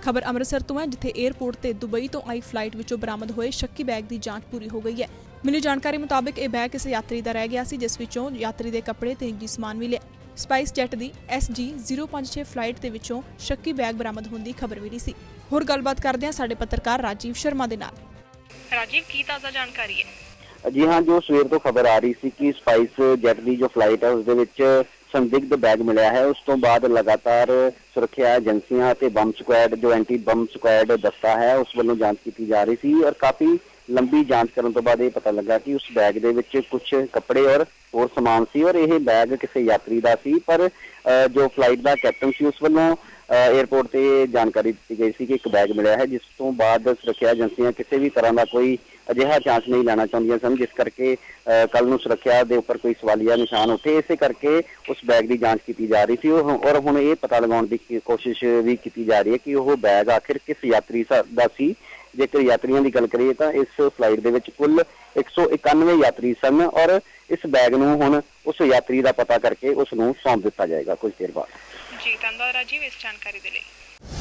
ਖਬਰ ਅੰਮ੍ਰਿਤਸਰ ਤੋਂ ਹੈ ਜਿੱਥੇ 에ਅਰਪੋਰਟ ਤੇ ਦੁਬਈ ਤੋਂ ਆਈ ਫਲਾਈਟ ਵਿੱਚੋਂ ਬਰਾਮਦ ਹੋਏ ਸ਼ੱਕੀ ਬੈਗ ਦੀ ਜਾਂਚ ਪੂਰੀ ਹੋ ਗਈ ਹੈ। ਮਿਲੀ ਜਾਣਕਾਰੀ ਮੁਤਾਬਕ ਇਹ ਬੈਗ ਕਿਸੇ ਯਾਤਰੀ ਦਾ ਰਹਿ ਗਿਆ ਸੀ ਜਿਸ ਵਿੱਚੋਂ ਯਾਤਰੀ ਦੇ ਕੱਪੜੇ ਤੇ ਨਿੱਜੀ ਸਮਾਨ ਮਿਲਿਆ ਸਪਾਈਸ ਜੈਟ ਦੀ SG 056 ਫਲਾਈਟ ਦੇ ਵਿੱਚੋਂ ਸ਼ੱਕੀ ਬੈਗ ਬਰਾਮਦ ਹੋਣ ਦੀ ਖਬਰ ਮਿਲੀ ਸੀ। ਹੋਰ ਗੱਲਬਾਤ ਕਰਦੇ ਹਾਂ ਸਾਡੇ ਪੱਤਰਕਾਰ ਰਾਜੀਵ ਸ਼ਰਮਾ ਦੇ ਨਾਲ। ਰਾਜੀਵ ਕੀ ਤਾਜ਼ਾ ਜਾਣਕਾਰੀ ਹੈ? ਜੀ ਹਾਂ ਜੋ ਸਵੇਰ ਤੋਂ ਖਬਰ ਆ ਰਹੀ ਸੀ ਕਿ ਸਪਾਈਸ ਜੈਟ ਦੀ ਜੋ ਫਲਾਈਟ ਹੈ ਉਸ ਦੇ ਵਿੱਚ ਸੰਦਿਗਧ ਬੈਗ ਮਿਲਿਆ ਹੈ। ਉਸ ਤੋਂ ਬਾਅਦ ਲਗਾਤਾਰ ਸੁਰੱਖਿਆ ਏਜੰਸੀਆਂ ਅਤੇ ਬੰਬ ਸਕੁਐਡ ਜੋ ਐਂਟੀ ਬੰਬ ਸਕੁਐਡ ਦਸਤਾ ਹੈ ਉਸ ਵੱਲੋਂ ਜਾਂਚ ਕੀਤੀ ਜਾ ਰਹੀ ਸੀ ਔਰ ਕਾਫੀ ਲੰਬੀ ਜਾਂਚ ਕਰਨ ਤੋਂ ਬਾਅਦ ਇਹ ਪਤਾ ਲੱਗਾ ਕਿ ਉਸ ਬੈਗ ਦੇ ਵਿੱਚ ਕੁਝ ਕੱਪੜੇ ਔਰ ਹੋਰ ਸਮਾਨ ਸੀ ਔਰ ਇਹ ਬੈਗ ਕਿਸੇ ਯਾਤਰੀ ਦਾ ਸੀ। ਪਰ ਅ, ਜੋ ਫਲਾਈਟ ਦਾ ਕੈਪਟਨ ਸੀ ਉਸ ਵੱਲੋਂ 에ਅਰਪੋਰਟ ਤੇ ਜਾਣਕਾਰੀ ਦਿੱਤੀ ਗਈ ਸੀ ਕਿ ਇੱਕ ਬੈਗ ਮਿਲਿਆ ਹੈ, ਜਿਸ ਤੋਂ ਬਾਅਦ ਸੁਰੱਖਿਆ ਏਜੰਸੀਆਂ ਕਿਸੇ ਵੀ ਤਰ੍ਹਾਂ ਦਾ ਕੋਈ ਅਜਿਹਾ ਚਾਂਸ ਨਹੀਂ ਲੈਣਾ ਚਾਹੁੰਦੀਆਂ ਸਨ, ਜਿਸ ਕਰਕੇ ਕੱਲ ਨੂੰ ਸੁਰੱਖਿਆ ਦੇ ਉੱਪਰ ਕੋਈ ਸਵਾਲੀਆ ਨਿਸ਼ਾਨ ਉੱਠੇ। ਇਸੇ ਕਰਕੇ ਉਸ ਬੈਗ ਦੀ ਜਾਂਚ ਕੀਤੀ ਜਾ ਰਹੀ ਸੀ। ਔਰ ਹੁਣ ਇਹ ਪਤਾ ਲਗਾਉਣ ਦੀ ਕੋਸ਼ਿਸ਼ ਵੀ ਕੀਤੀ ਜਾ ਰਹੀ ਹੈ ਕਿ ਉਹ ਬੈਗ ਆਖਿਰ ਕਿਸ ਯਾਤਰੀ ਦਾ ਸੀ ਜੇਕਰ ਯਾਤਰੀਆਂ ਦੀ ਗੱਲ ਕਰੀਏ ਤਾਂ ਇਸ ਫਲਾਈਟ ਦੇ ਵਿੱਚ ਕੁੱਲ 191 ਯਾਤਰੀ ਸਨ ਔਰ ਇਸ ਬੈਗ ਨੂੰ ਹੁਣ ਉਸ ਯਾਤਰੀ ਦਾ ਪਤਾ ਕਰਕੇ ਉਸ ਨੂੰ ਸੌਂਪ ਦਿੱਤਾ ਜਾਏਗਾ ਕੁਝ ਦੇਰ ਬਾਅਦ। ਜੀ, ਧੰਨਵਾਦ ਰਾਜੀਵ ਇਸ ਜਾਣਕਾਰੀ ਦੇ ਲਈ।